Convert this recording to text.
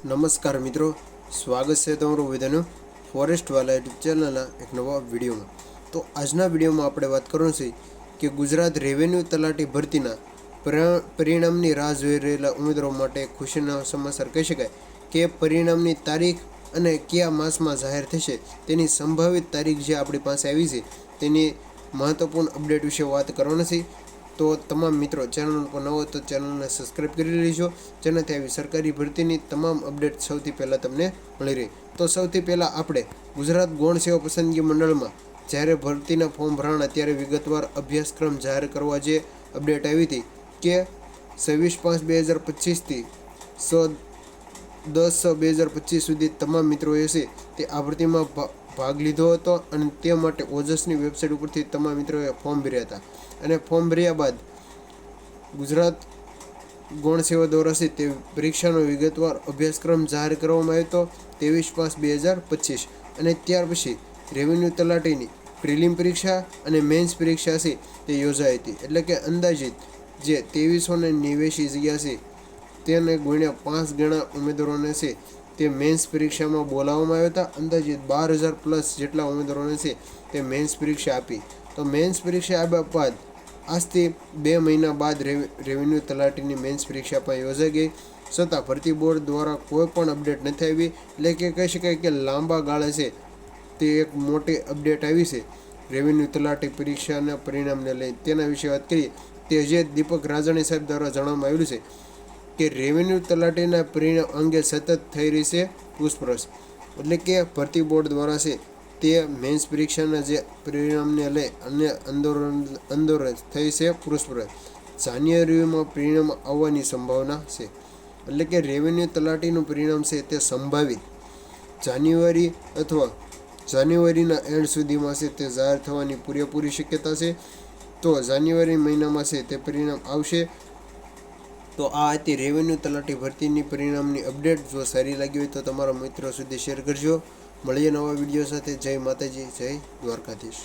નમસ્કાર મિત્રો, સ્વાગત છે તમારું બધાનું ફોરેસ્ટવાલા યુટ્યુબ ચેનલના એક નવા વિડીયોમાં. તો આજના વિડીયોમાં આપણે વાત કરવાનું છે કે ગુજરાત રેવન્યુ તલાટી ભરતીના પરિણા- પરિણામની રાહ જોઈ રહેલા ઉમેદવારો માટે ખુશીના સમાચાર કહી શકાય કે પરિણામની તારીખ અને કયા માસમાં જાહેર થશે તેની સંભવિત તારીખ જે આપણી પાસે આવી છે તેની મહત્વપૂર્ણ અપડેટ વિશે વાત કરવાના છે. તો તમામ મિત્રો ચેનલ ઉપર નવો તો ચેનલને સબસ્ક્રાઈબ કરી લેજો, જેનાથી આવી સરકારી ભરતીની તમામ અપડેટ સૌથી પહેલાં તમને મળી રહે. તો સૌથી પહેલાં આપણે ગુજરાત ગૌણ સેવા પસંદગી મંડળમાં જ્યારે ભરતીના ફોર્મ ભરાણા ત્યારે વિગતવાર અભ્યાસક્રમ જાહેર કરવા જે અપડેટ આવી હતી કે છવ્વીસ પાંચ બે હજાર પચીસથી સો દસ બે હજાર પચીસ સુધી તમામ મિત્રો છે તે આ ભરતીમાં ભાગ લીધો હતો અને તે માટે ઓજસની વેબસાઇટ ઉપરથી તમામ મિત્રોએ ફોર્મ ભર્યા હતા. અને ફોર્મ ભર્યા બાદ ગુજરાત ગૌણ સેવા દ્વારા તે પરીક્ષાનો વિગતવાર અભ્યાસક્રમ જાહેર કરવામાં આવ્યો હતો ત્રેવીસ પાંચ બે હજાર પચીસ. અને ત્યાર પછી રેવન્યુ તલાટીની પ્રિલિમ પરીક્ષા અને મેન્સ પરીક્ષા છે તે યોજાઈ હતી. એટલે કે અંદાજિત જે ત્રેવીસો ને નેવ્યાસી જગ્યા છે તેને ગુણ્યા પાંચ ગણા ઉમેદવારોને છે તે મેન્સ પરીક્ષામાં બોલાવવામાં આવ્યા હતા. અંદાજિત બાર હજાર પ્લસ જેટલા ઉમેદવારોને છે તે મેન્સ પરીક્ષા આપી. તો મેન્સ પરીક્ષા આપ્યા બાદ આજથી બે મહિના બાદ રેવ- રેવન્યુ તલાટીની મેન્સ પરીક્ષા પણ યોજાઈ ગઈ. છતાં ભરતી બોર્ડ દ્વારા કોઈ પણ અપડેટ નથી આવી. એટલે કે કહી શકાય કે લાંબા ગાળે છે તે એક મોટી અપડેટ આવી છે. રેવન્યુ તલાટી પરીક્ષાના પરિણામને લઈ તેના વિશે વાત કરીએ. તે જે દીપક રાજાણી સાહેબ દ્વારા જણાવવામાં આવ્યું છે કે રેવન્યુ તલાટીના પરિણામ અંગે સતત થઈ રહી છે પૂછપરછ. એટલે કે ભરતી બોર્ડ દ્વારા છે તે મેન્સ પરીક્ષાના જે પરિણામને લઈ અન્ય આંદોલન અંદર થઈ છે પૂછપરછ. જાન્યુઆરીમાં પરિણામ આવવાની સંભાવના છે. એટલે કે રેવન્યુ તલાટીનું પરિણામ છે તે સંભાવિત. જાન્યુઆરી અથવા જાન્યુઆરીના એન્ડ સુધીમાં છે તે જાહેર થવાની પૂરેપૂરી શક્યતા છે. તો જાન્યુઆરી મહિનામાં છે તે પરિણામ આવશે. તો આ હતી રેવન્યુ તલાટી ભરતીની પરિણામની અપડેટ જો સારી લાગી હોય તો તમારા મિત્રો સુધી શેર કરજો. મળીએ નવા વીડિયો સાથે. જય માતાજી, જય દ્વારકાધીશ.